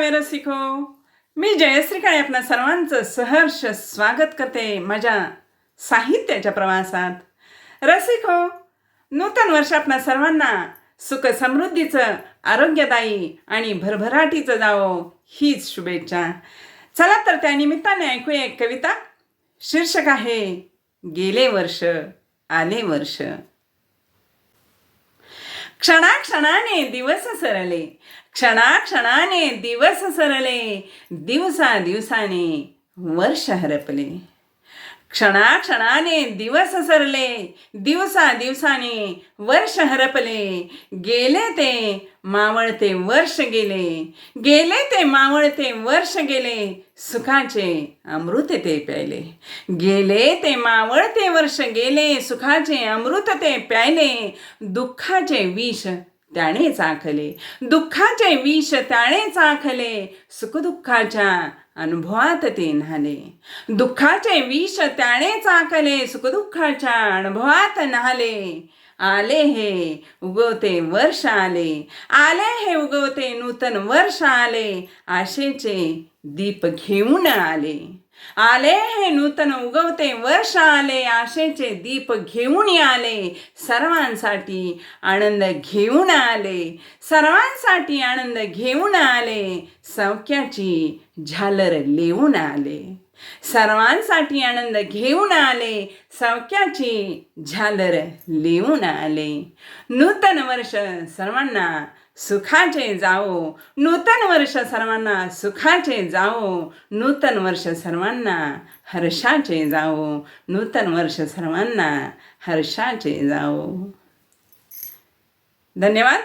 रसिको मी जयश्री काळे आपणा सर्वांचं सहर्ष स्वागत करते माझ्या साहित्याच्या प्रवासात. रसिको नूतन वर्ष आपणा सर्वांना सुख समृद्धीचं आरोग्यदायी आणि भरभराटीचं जावो हीच शुभेच्छा. चला तर त्या निमित्ताने ऐकूया एक कविता. शीर्षक आहे गेले वर्ष आले वर्ष. क्षणाक्षणाने दिवस सरले क्षणाक्षणाने दिवस सरले दिवसा दिवसाने वर्ष हरपले क्षणाक्षणाने दिवस सरले दिवसा दिवसाने वर्ष हरपले. गेले ते मावळते वर्ष गेले गेले ते मावळते वर्ष गेले सुखाचे अमृत ते प्यायले. गेले ते मावळते वर्ष गेले सुखाचे अमृत ते प्यायले दुःखाचे विष त्याने चाखले. दुःखाचे विष त्याने चाखले. सुखदुःखाच्या अनुभवात ते न्हाले. दुःखाचे विष त्याने चाकले सुखदुःखाच्या अनुभवात न्हाले. आले हे उगवते वर्ष आले. आले हे उगवते नूतन वर्ष आले. आशेचे दीप घेऊन आले. आले हे नूतन उगवते वर्ष आले आशेचे दीप घेऊन आले. सर्वांसाठी आनंद घेऊन आले. सर्वांसाठी आनंद घेऊन आले. सौख्याची झालर लिहून आले. सर्वांसाठी आनंद घेऊन आले. सौख्याची झालर लिहून आले. नूतन वर्ष सर्वांना सुखाचे जावो. नूतन वर्ष सर्वांना सुखाचे जावो. नूतन वर्ष सर्वांना हर्षाचे जावो. नूतन वर्ष सर्वांना हर्षाचे जावो. धन्यवाद.